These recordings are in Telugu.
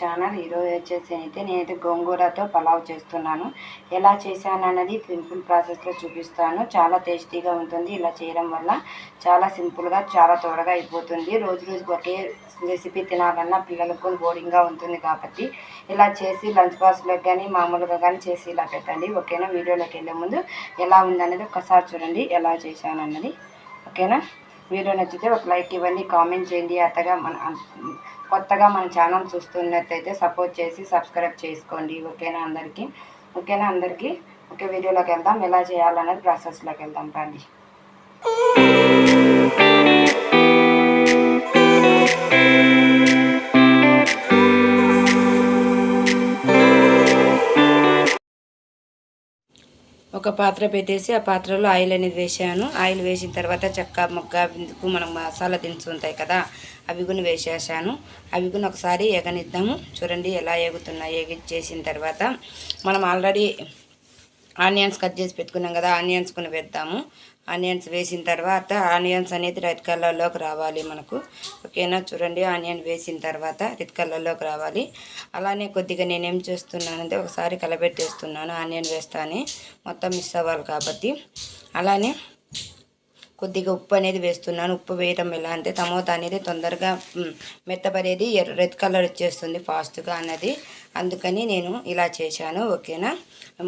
ఛానల్ ఈరోజు వచ్చేసి అయితే నేనైతే గోంగూరతో పలావ్ చేస్తున్నాను. ఎలా చేశాను అన్నది సింపుల్ ప్రాసెస్లో చూపిస్తాను. చాలా టేస్టీగా ఉంటుంది ఇలా చేయడం వల్ల. చాలా సింపుల్గా చాలా త్వరగా అయిపోతుంది. రోజు రోజుకి ఒకే రెసిపీ తినాలన్నా పిల్లలకు బోరింగ్గా ఉంటుంది కాబట్టి ఇలా చేసి లంచ్ బాక్స్లోకి కానీ మామూలుగా కానీ చేసి ఇలా పెట్టండి. ఓకేనా? వీడియోలోకి వెళ్ళే ముందు ఎలా ఉందనేది ఒకసారి చూడండి. ఎలా చేశాను అన్నది ఓకేనా? వీడియో నచ్చితే ఒక లైక్ ఇవ్వండి. కామెంట్ చేయండి. అత్తగా మన కొత్తగా మన ఛానల్ చూస్తున్నట్టయితే సపోర్ట్ చేసి సబ్స్క్రైబ్ చేసుకోండి. ఓకేనా అందరికీ? ఓకేనా అందరికీ? ఓకే వీడియోలోకి వెళ్దాం. ఎలా చేయాలనేది ప్రాసెస్లోకి వెళ్దాం. రండి. ఒక పాత్ర పెట్టేసి ఆ పాత్రలో ఆయిల్ అనేది వేసాను ఆయిల్ వేసిన తర్వాత చెక్క మొగ్గ బిందుకు మనం మసాలా దినుసు ఉంటాయి కదా అవి కూడా వేసేసాను. అవి కూడా ఒకసారి ఎగనిద్దాము చూడండి ఎలా ఎగుతున్నాయి ఎగిచ్చేసిన తర్వాత మనం ఆల్రెడీ ఆనియన్స్ కట్ చేసి పెట్టుకున్నాం కదా ఆనియన్స్ కొన్ని వేద్దాము. ఆనియన్స్ వేసిన తర్వాత ఆనియన్స్ అనేది రెడ్ కలర్లోకి రావాలి మనకు. ఓకేనా? చూడండి ఆనియన్ వేసిన తర్వాత రెడ్ కలర్లోకి రావాలి. అలానే కొద్దిగా నేనేం చేస్తున్నానంటే ఒకసారి కలబెట్టేస్తున్నాను ఆనియన్ వేస్తానే. మొత్తం మిస్ అవ్వాలి కాబట్టి. అలానే కొద్దిగా ఉప్పు అనేది వేస్తున్నాను. ఉప్పు వేయడం ఎలా అంటే టమోటా అనేది తొందరగా మెత్తపడేది రెడ్ కలర్ వచ్చేస్తుంది ఫాస్ట్గా అన్నది. అందుకని నేను ఇలా చేశాను ఓకేనా?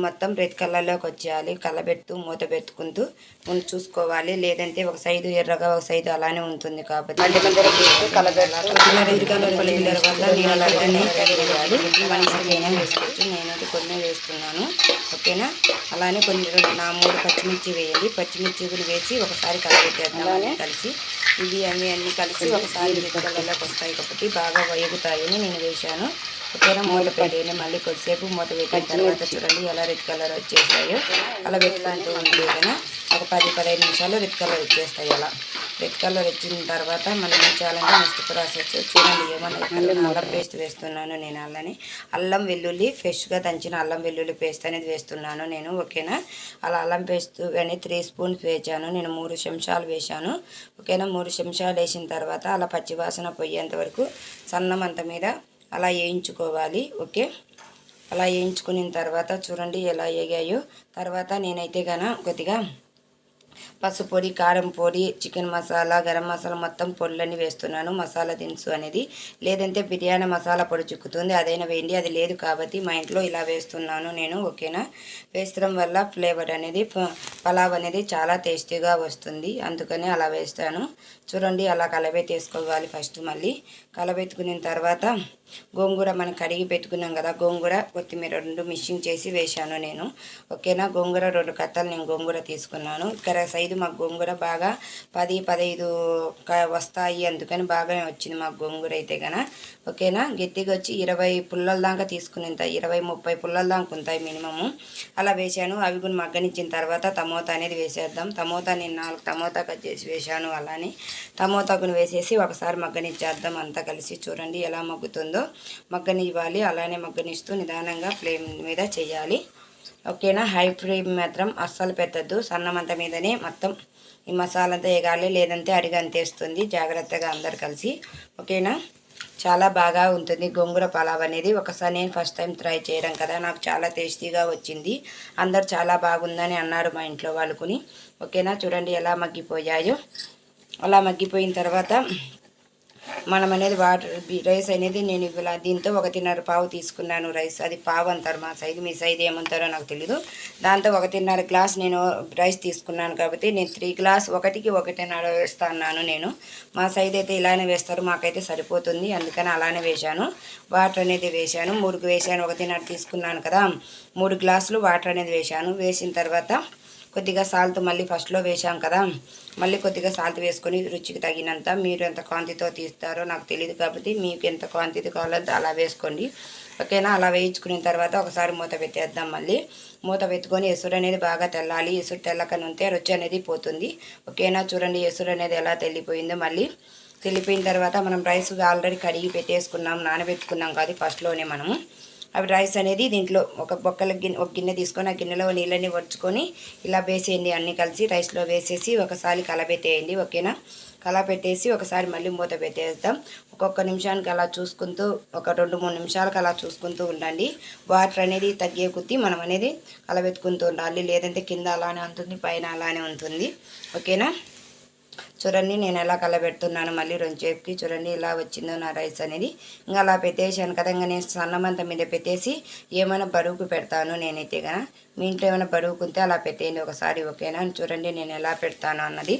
మొత్తం రెడ్ కలర్లోకి వచ్చేయాలి. కలబెడుతూ మూత పెట్టుకుంటూ ముందు చూసుకోవాలి. లేదంటే ఒక సైడు ఎర్రగా ఒక సైడు అలానే ఉంటుంది కాబట్టి. రెడ్ నేను వేసుకోవచ్చు నేనైతే కొన్ని వేస్తున్నాను ఓకేనా? అలానే కొన్ని నా మూడు పచ్చిమిర్చి వేయండి పచ్చిమిర్చి కూడా వేసి ఒకసారి కలిపేద్దాం కలిసి. ఇవి అన్నీ అన్నీ కలిసి ఒకసారి రెడ్ కలర్లోకి వస్తాయి కాబట్టి బాగా వేగుతాయని నేను వేశాను. ఓకేనా మూత పెట్టేయండి మళ్ళీ కొద్దిసేపు మూత పెట్టిన తర్వాత చూడండి ఎలా రెడ్ కలర్ వచ్చేసాయో. అలా పెట్టుకుంటూ ఉంది కదా ఒక పది పదిహేను నిమిషాలు రెడ్ కలర్ వచ్చేస్తాయి అలా. రెడ్ కలర్ వచ్చిన తర్వాత మనం ఏం చేయాలంటే నెక్స్ట్ ప్రాసెస్ చూడండి ఏమన్నా అల్లం పేస్ట్ వేస్తున్నాను నేను అల్లని. అల్లం వెల్లుల్లి ఫ్రెష్గా దంచిన అల్లం వెల్లుల్లి పేస్ట్ అనేది వేస్తున్నాను నేను ఓకేనా? అలా అల్లం పేస్ట్ అనేది త్రీ స్పూన్స్ వేసాను నేను మూడు చెంచాలు వేసాను ఓకేనా? మూడు చెంచాలు వేసిన తర్వాత అలా పచ్చివాసన పోయేంత వరకు సన్నం అంత మీద అలా వేయించుకోవాలి ఓకే? అలా వేయించుకున్న తర్వాత చూడండి ఎలా వేగాయో. తర్వాత నేనైతే గన కొద్దిగా పసుపు పొడి కారం పొడి చికెన్ మసాలా గరం మసాలా మొత్తం పొడులన్నీ వేస్తున్నాను. మసాలా దినుసు అనేది లేదంటే బిర్యానీ మసాలా పొడి చిక్కుతుంది. అదైనా వేయండి. అది లేదు కాబట్టి మా ఇంట్లో ఇలా వేస్తున్నాను నేను ఓకేనా? వేస్తడం వల్ల ఫ్లేవర్ అనేది పలావ్ అనేది చాలా టేస్టీగా వస్తుంది. అందుకని అలా వేస్తాను. చూడండి అలా కలబెట్టేసుకోవాలి ఫస్ట్ మళ్ళీ. కలబెట్టుకున్న తర్వాత గోంగూర మనం కడిగి పెట్టుకున్నాం కదా గోంగూర కొత్తిమీర రెండు మిక్సింగ్ చేసి వేశాను నేను. ఓకేనా? గోంగూర రెండు కట్టలు నేను గోంగూర తీసుకున్నాను. ఇక్కడ సైజ్ మాకు గోంగూర బాగా పది పదహైదు వస్తాయి అందుకని బాగానే వచ్చింది మాకు గోంగూర అయితే కన ఓకేనా? గట్టిగా వచ్చి ఇరవై పుల్లల దాకా తీసుకునేంత ఇరవై ముప్పై పుల్లల దాకా ఉంటాయి మినిమము. అలా వేసాను అవి కూడా మగ్గనిచ్చిన తర్వాత టమోటా అనేది వేసేద్దాం. టమోటా నేను నాలుగు టమోటా కట్ చేసి వేసాను అలానే. టమోటాకుని వేసేసి ఒకసారి మగ్గనిచ్చేద్దాం అంతా కలిసి చూడండి ఎలా మగ్గుతుందో. మగ్గనివ్వాలి అలానే మగ్గనిస్తూ నిదానంగా ఫ్లేమ్ మీద చేయాలి. ఓకేనా? హై ఫ్లేమ్ మాత్రం అస్సలు పెట్టద్దు. సన్నమంత మీదనే మొత్తం ఈ మసాలా అంతా వేగాలి లేదంటే అడిగి అంతేస్తుంది. జాగ్రత్తగా అందరు కలిసి. ఓకేనా? చాలా బాగా ఉంటుంది గోంగూర పలావ్ అనేది. ఒకసారి నేను ఫస్ట్ టైం ట్రై చేయడం కదా. నాకు చాలా టేస్టీగా వచ్చింది. అందరు చాలా బాగుందని అన్నారు మా ఇంట్లో వాళ్ళకుని ఓకేనా? చూడండి ఎలా మగ్గిపోయాయో. అలా మగ్గిపోయిన తర్వాత మనం అనేది వాటర్ రైస్ అనేది నేను ఇలా దీంతో ఒకటిన్నర పావు తీసుకున్నాను రైస్. అది పావు అంటారు మా సైజు మీ సైజు ఏమంటారో నాకు తెలీదు. దాంతో ఒకటిన్నర గ్లాస్ నేను రైస్ తీసుకున్నాను కాబట్టి నేను త్రీ గ్లాస్ ఒకటికి ఒకటిన్నర వేస్తాను నేను. మా సైజు అయితే ఇలానే వేస్తారు మాకైతే సరిపోతుంది. అందుకని అలానే వేశాను. వాటర్ అనేది వేశాను మూడుకు వేసాను ఒకటిన్నర తీసుకున్నాను కదా. మూడు గ్లాసులు వాటర్ అనేది వేశాను. వేసిన తర్వాత కొద్దిగా సాల్ట్ మళ్ళీ ఫస్ట్లో వేసాం కదా మళ్ళీ కొద్దిగా సాల్ట్ వేసుకొని రుచికి తగినంత మీరు ఎంత క్వాంటిటీతో తీస్తారో నాకు తెలియదు కాబట్టి మీకు ఎంత క్వాంటిటీ కావాలంటే అలా వేసుకోండి. ఓకేనా? అలా వేయించుకున్న తర్వాత ఒకసారి మూత పెట్టేద్దాం మళ్ళీ. మూత పెట్టుకొని ఎసురు అనేది బాగా తెల్లాలి. ఎసురు తెల్లకని ఉంటే రుచి అనేది పోతుంది. ఓకేనా? చూడండి ఎసురు అనేది ఎలా తెల్లిపోయిందో మళ్ళీ. తెల్లిపోయిన తర్వాత మనం రైస్ ఆల్రెడీ కడిగి పెట్టేసుకున్నాం నానబెట్టుకున్నాం కాదు ఫస్ట్లోనే మనము. అవి రైస్ అనేది దీంట్లో ఒక బొక్కల గిన్నె ఒక గిన్నె తీసుకొని ఆ గిన్నెలో నీళ్ళని వడ్చుకొని ఇలా వేసేయండి అన్నీ కలిసి. రైస్లో వేసేసి ఒకసారి కలబెట్టేయండి ఓకేనా? కలా పెట్టేసి ఒకసారి మళ్ళీ మూత పెట్టేద్దాం. ఒక్కొక్క నిమిషానికి అలా చూసుకుంటూ ఒక రెండు మూడు నిమిషాలకు అలా చూసుకుంటూ ఉండండి. వాటర్ అనేది తగ్గే కొద్దీ మనం అనేది కలబెట్టుకుంటూ ఉండాలి. లేదంటే కింద అలానే ఉంటుంది పైన అలానే ఉంటుంది. ఓకేనా? చూడండి నేను ఎలా కలబెడుతున్నాను మళ్ళీ రెండు చేపుకి చూడండి ఇలా వచ్చిందో నా రైస్ అనేది. ఇంకా అలా పెట్టేసాను కదా ఇంకా నేను సన్నమంత మీద పెట్టేసి ఏమైనా బరువుకు పెడతాను నేనైతే కదా మీ ఇంట్లో ఏమైనా బరువుకుంటే అలా పెట్టేయండి ఒకసారి ఓకేనా? చూడండి నేను ఎలా పెడతాను అన్నది.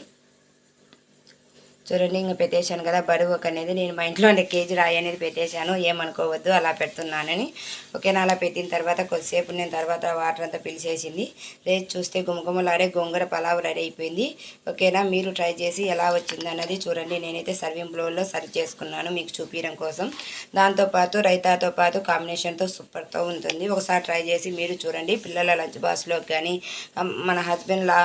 చూడండి ఇంకా పెట్టేశాను కదా బరువు అనేది. నేను మా ఇంట్లో ఉండే కేజీ రాయి అనేది పెట్టేశాను. ఏమనుకోవద్దు అలా పెడుతున్నానని. ఓకేనా అలా పెట్టిన తర్వాత కొద్దిసేపు నేను తర్వాత వాటర్ అంతా పిలిచేసింది. రేపు చూస్తే గుమగుమలాడే గోంగూర పలావ్ రెడీ అయిపోయింది. ఓకేనా మీరు ట్రై చేసి ఎలా వచ్చింది అన్నది చూడండి. నేనైతే సర్వింగ్ బ్లౌల్లో సర్వ్ చేసుకున్నాను మీకు చూపించడం కోసం. దాంతోపాటు రైతాతో పాటు కాంబినేషన్తో సూపర్తో ఉంటుంది. ఒకసారి ట్రై చేసి మీరు చూడండి. పిల్లల లంచ్ బాక్స్లోకి కానీ మన హస్బెండ్ లా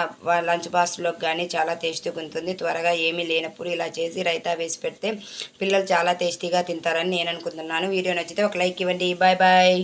లంచ్ బాక్స్లోకి కానీ చాలా టేస్ట్గా ఉంటుంది. త్వరగా ఏమీ లేనప్పుడు ఇలా చేసి రైతా వేసి పెడితే పిల్లలు చాలా టేస్టీగా తింటారని నేను అనుకుంటున్నాను. వీడియో నచ్చితే ఒక లైక్ ఇవ్వండి. Bye bye.